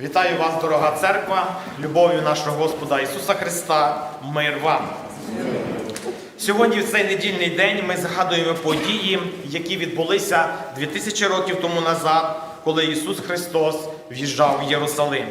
Вітаю вас, дорога церква, любов'ю нашого Господа Ісуса Христа, мир вам. Сьогодні, в цей недільний день, ми згадуємо події, які відбулися 2000 років тому назад, коли Ісус Христос в'їжджав в Єрусалим.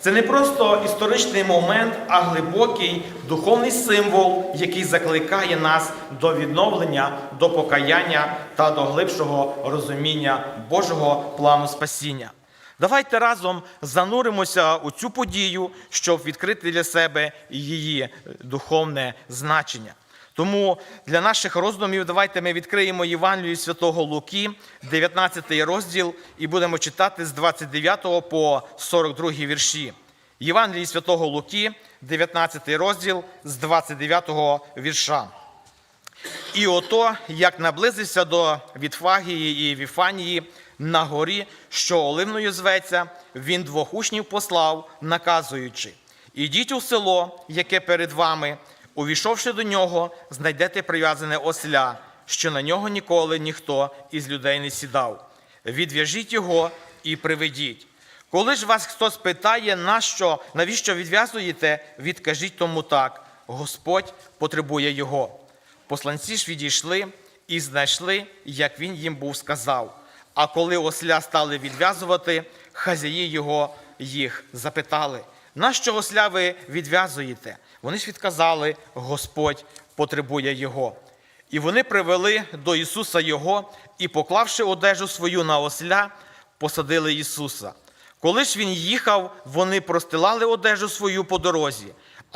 Це не просто історичний момент, а глибокий духовний символ, який закликає нас до відновлення, до покаяння та до глибшого розуміння Божого плану спасіння. Давайте разом зануримося у цю подію, щоб відкрити для себе її духовне значення. Тому для наших роздумів давайте ми відкриємо Євангелію Святого Луки, 19 розділ, і будемо читати з 29 по 42 вірші. Євангелії Святого Луки, 19 розділ з 29 вірша. І ото, як наблизився до Вітфагії і Віфанії на горі, що Оливною зветься, він двох учнів послав, наказуючи: Ідіть у село, яке перед вами, увійшовши до нього, знайдете прив'язане осля, що на нього ніколи ніхто із людей не сідав. Відв'яжіть його і приведіть. Коли ж вас хтось питає, нащо, навіщо відв'язуєте, відкажіть тому так: Господь потребує його. Посланці ж відійшли і знайшли, як він їм був сказав. А коли осля стали відв'язувати, хазяї його їх запитали, нащо осля ви відв'язуєте? Вони ж відказали, Господь потребує його. І вони привели до Ісуса Його і, поклавши одежу свою на осля, посадили Ісуса. Коли ж він їхав, вони простилали одежу свою по дорозі.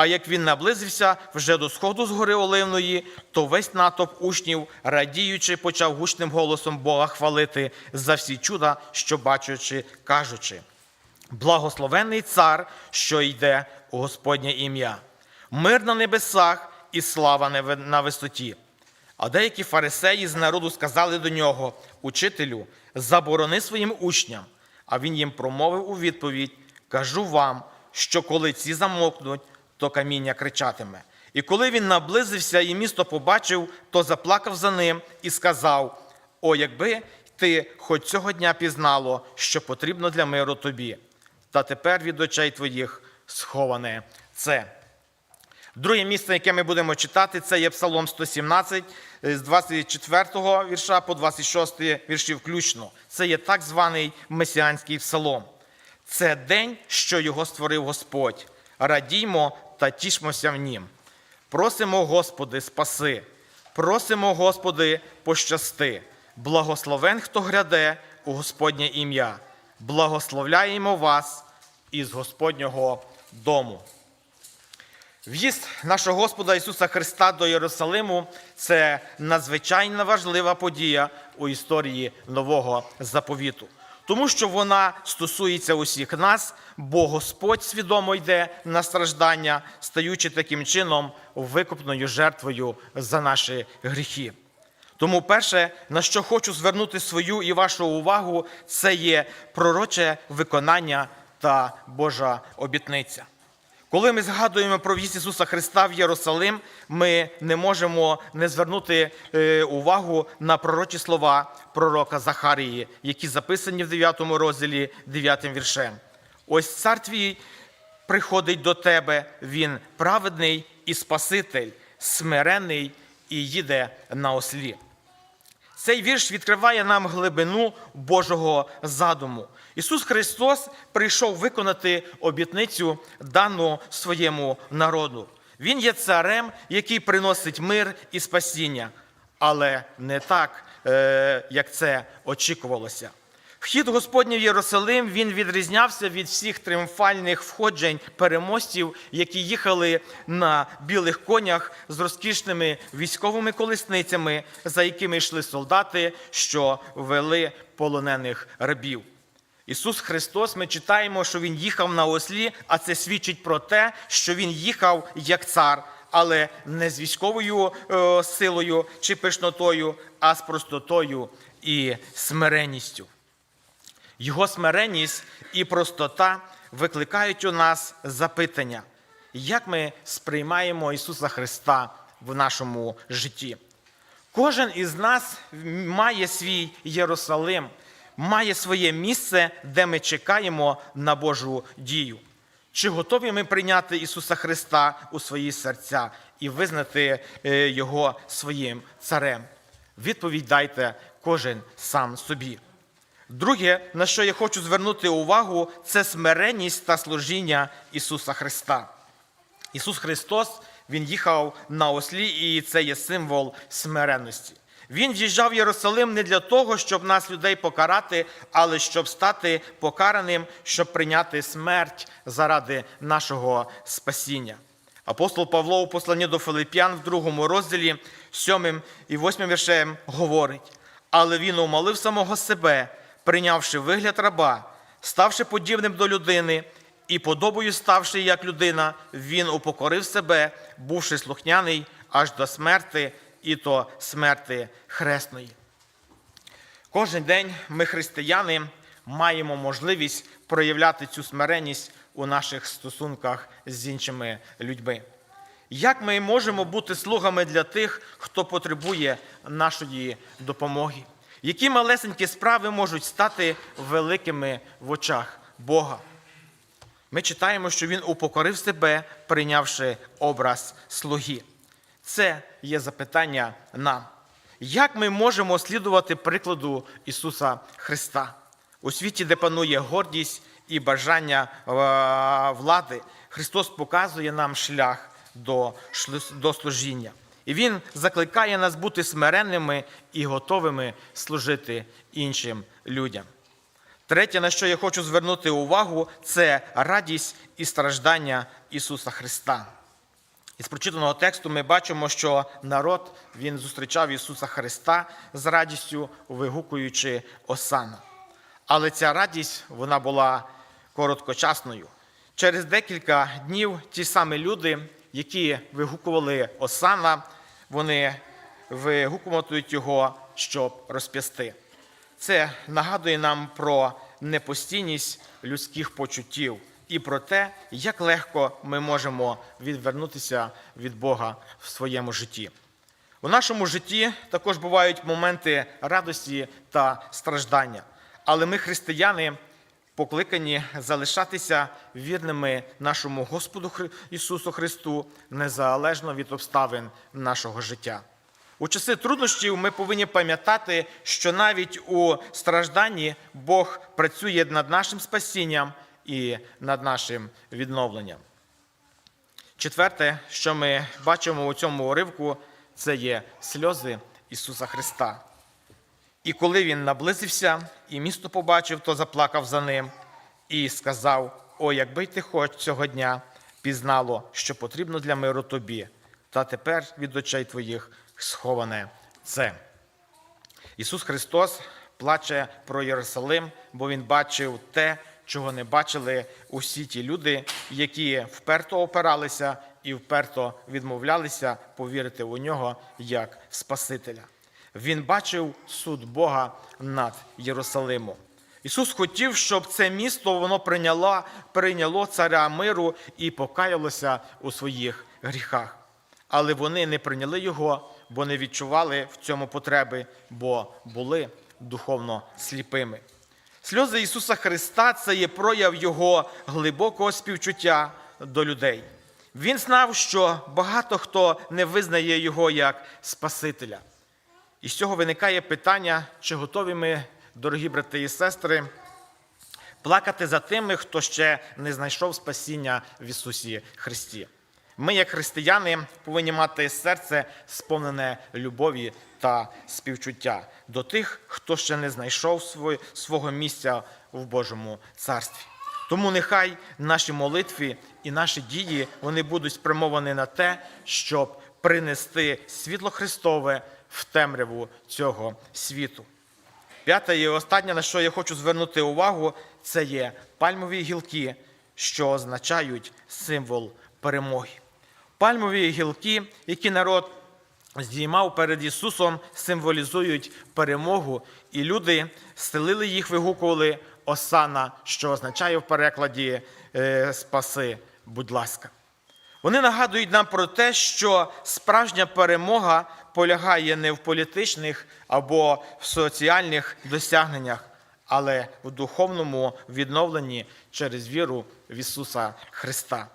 А як він наблизився вже до сходу з гори Оливної, то весь натовп учнів, радіючи, почав гучним голосом Бога хвалити за всі чуда, що бачачи, кажучи: Благословенний цар, що йде у Господнє ім'я, мир на небесах і слава на висоті. А деякі фарисеї з народу сказали до нього: Учителю, заборони своїм учням. А він їм промовив у відповідь: Кажу вам, що коли ці замовкнуть, то каміння кричатиме. І коли він наблизився і місто побачив, то заплакав за ним і сказав: О, якби ти хоч цього дня пізнало, що потрібно для миру тобі, та тепер від очей твоїх сховане це. Друге місце, яке ми будемо читати, це є Псалом 117 з 24 вірша по 26 вірші включно. Це є так званий месіанський псалом. Це день, що його створив Господь. Радіймо та тішмося в нім. Просимо, Господи, спаси, просимо, Господи, пощасти. Благословен, хто гряде у Господнє ім'я. Благословляємо вас із Господнього дому. В'їзд нашого Господа Ісуса Христа до Єрусалиму це надзвичайно важлива подія у історії нового заповіту, тому що вона стосується усіх нас, бо Господь свідомо йде на страждання, стаючи таким чином викупною жертвою за наші гріхи. Тому перше, на що хочу звернути свою і вашу увагу, це є пророче виконання та Божа обітниця. Коли ми згадуємо про в'їзд Ісуса Христа в Єрусалим, ми не можемо не звернути е, увагу на пророчі слова пророка Захарії, які записані в 9 розділі 9 віршем. Ось цар твій приходить до тебе, він праведний і Спаситель, смирений і їде на ослі. Цей вірш відкриває нам глибину Божого задуму. Ісус Христос прийшов виконати обітницю дану своєму народу. Він є царем, який приносить мир і спасіння, але не так, е, як це очікувалося. Вхід Господній в Єрусалим він відрізнявся від всіх тріумфальних входжень переможців, які їхали на білих конях з розкішними військовими колесницями, за якими йшли солдати, що вели полонених рабів. Ісус Христос, ми читаємо, що Він їхав на ослі, а це свідчить про те, що Він їхав як цар, але не з військовою е, силою чи пишнотою, а з простотою і смиренністю. Його смиренність і простота викликають у нас запитання, як ми сприймаємо Ісуса Христа в нашому житті. Кожен із нас має свій Єрусалим, має своє місце, де ми чекаємо на Божу дію. Чи готові ми прийняти Ісуса Христа у свої серця і визнати е, Його своїм царем? Відповідь дайте кожен сам собі. Друге, на що я хочу звернути увагу, це смиренність та служіння Ісуса Христа. Ісус Христос Він їхав на ослі, і це є символ смиренності. Він в'їжджав в Єрусалим не для того, щоб нас, людей, покарати, але щоб стати покараним, щоб прийняти смерть заради нашого спасіння. Апостол Павло у посланні до Филип'ян в другому розділі, 7 і 8 віршем говорить: але він умолив самого себе, прийнявши вигляд раба, ставши подібним до людини, і подобою ставши як людина, він упокорив себе, бувши слухняний аж до смерти, і то смерти хресної. Кожен день ми, християни, маємо можливість проявляти цю смиренність у наших стосунках з іншими людьми. Як ми можемо бути слугами для тих, хто потребує нашої допомоги? Які малесенькі справи можуть стати великими в очах Бога? Ми читаємо, що він упокорив себе, прийнявши образ слуги. Це є запитання нам. Як ми можемо слідувати прикладу Ісуса Христа у світі, де панує гордість і бажання е, влади? Христос показує нам шлях до служіння. І Він закликає нас бути смиренними і готовими служити іншим людям. Третє, на що я хочу звернути увагу, це радість і страждання Ісуса Христа. Із прочитаного тексту ми бачимо, що народ він зустрічав Ісуса Христа з радістю, вигукуючи Осана. Але ця радість вона була короткочасною. Через декілька днів ті самі люди, які вигукували Осана, вони вигукуватимуть його, щоб розп'ясти. Це нагадує нам про непостійність людських почуттів і про те, як легко ми можемо відвернутися від Бога в своєму житті. У нашому житті також бувають моменти радості та страждання, але ми, християни, покликані залишатися вірними нашому Господу Ісусу Христу незалежно від обставин нашого життя. У часи труднощів ми повинні пам'ятати, що навіть у стражданні Бог працює над нашим спасінням і над нашим відновленням. Четверте, що ми бачимо у цьому уривку, це є сльози Ісуса Христа. І коли він наблизився і місто побачив, то заплакав за ним і сказав: О, якби ти хоч цього дня пізнало, що потрібно для миру тобі, та тепер від очей твоїх сховане це. Ісус Христос плаче про Єрусалим, бо Він бачив те, чого не бачили усі ті люди, які вперто опиралися і вперто відмовлялися повірити у нього як Спасителя. Він бачив суд Бога над Єрусалимом. Ісус хотів, щоб це місто воно прийняло, прийняло царя миру і покаялося у своїх гріхах. Але вони не прийняли його, бо не відчували в цьому потреби, бо були духовно сліпими. Сльози Ісуса Христа це є прояв Його глибокого співчуття до людей. Він знав, що багато хто не визнає Його як Спасителя. І з цього виникає питання, чи готові ми, дорогі брати і сестри, плакати за тими, хто ще не знайшов спасіння в Ісусі Христі. Ми, як християни, повинні мати серце сповнене любові та співчуття до тих, хто ще не знайшов свого місця в Божому царстві. Тому нехай наші молитви і наші дії вони будуть спрямовані на те, щоб принести світло Христове в темряву цього світу. П'яте і останнє, на що я хочу звернути увагу, це є пальмові гілки, що означають символ перемоги. Пальмові гілки, які народ здіймав перед Ісусом, символізують перемогу, і люди стелили їх, вигукували Осана, що означає в перекладі е, спаси, будь ласка. Вони нагадують нам про те, що справжня перемога полягає не в політичних або в соціальних досягненнях, але в духовному відновленні через віру в Ісуса Христа.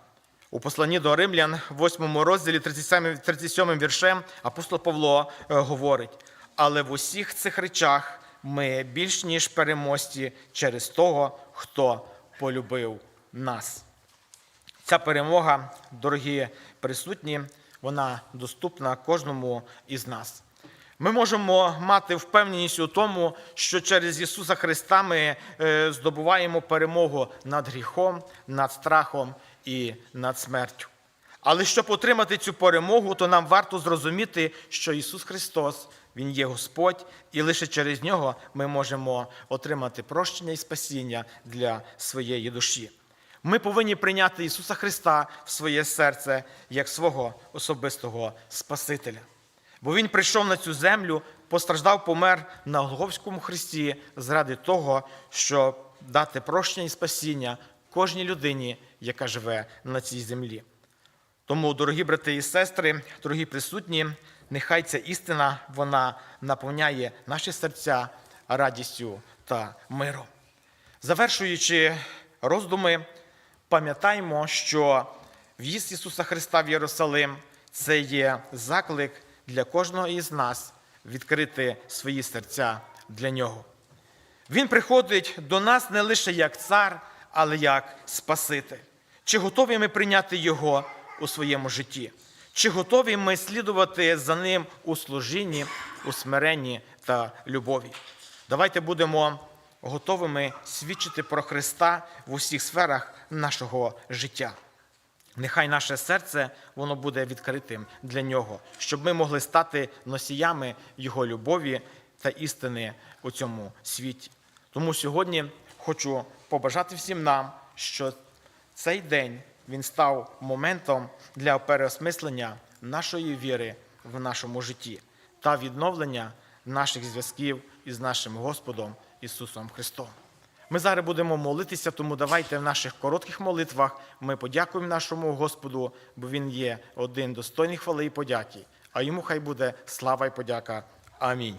У посланні до Римлян, 8 розділі 37, 37 віршем, апостол Павло е, говорить: але в усіх цих речах ми більш ніж переможці через того, хто полюбив нас. Ця перемога, дорогі присутні, вона доступна кожному із нас. Ми можемо мати впевненість у тому, що через Ісуса Христа ми е, здобуваємо перемогу над гріхом, над страхом і над смертю. Але щоб отримати цю перемогу, то нам варто зрозуміти, що Ісус Христос, Він є Господь, і лише через Нього ми можемо отримати прощення і спасіння для своєї душі. Ми повинні прийняти Ісуса Христа в своє серце як свого особистого Спасителя. Бо Він прийшов на цю землю, постраждав, помер на Голговському хресті заради того, щоб дати прощення і спасіння кожній людині, яка живе на цій землі. Тому, дорогі брати і сестри, дорогі присутні, нехай ця істина вона наповняє наші серця радістю та миром. Завершуючи роздуми, пам'ятаємо, що в'їзд Ісуса Христа в Єрусалим це є заклик для кожного із нас відкрити свої серця для Нього. Він приходить до нас не лише як цар, але як Спаситель. Чи готові ми прийняти Його у своєму житті? Чи готові ми слідувати за Ним у служінні, у смиренні та любові? Давайте будемо готовими свідчити про Христа в усіх сферах нашого життя. Нехай наше серце воно буде відкритим для нього, щоб ми могли стати носіями Його любові та істини у цьому світі. Тому сьогодні хочу побажати всім нам, що цей день він став моментом для переосмислення нашої віри в нашому житті та відновлення наших зв'язків із нашим Господом Ісусом Христом. Ми зараз будемо молитися, тому давайте в наших коротких молитвах ми подякуємо нашому Господу, бо Він є один достойний хвали і подяки. А йому хай буде слава і подяка. Амінь.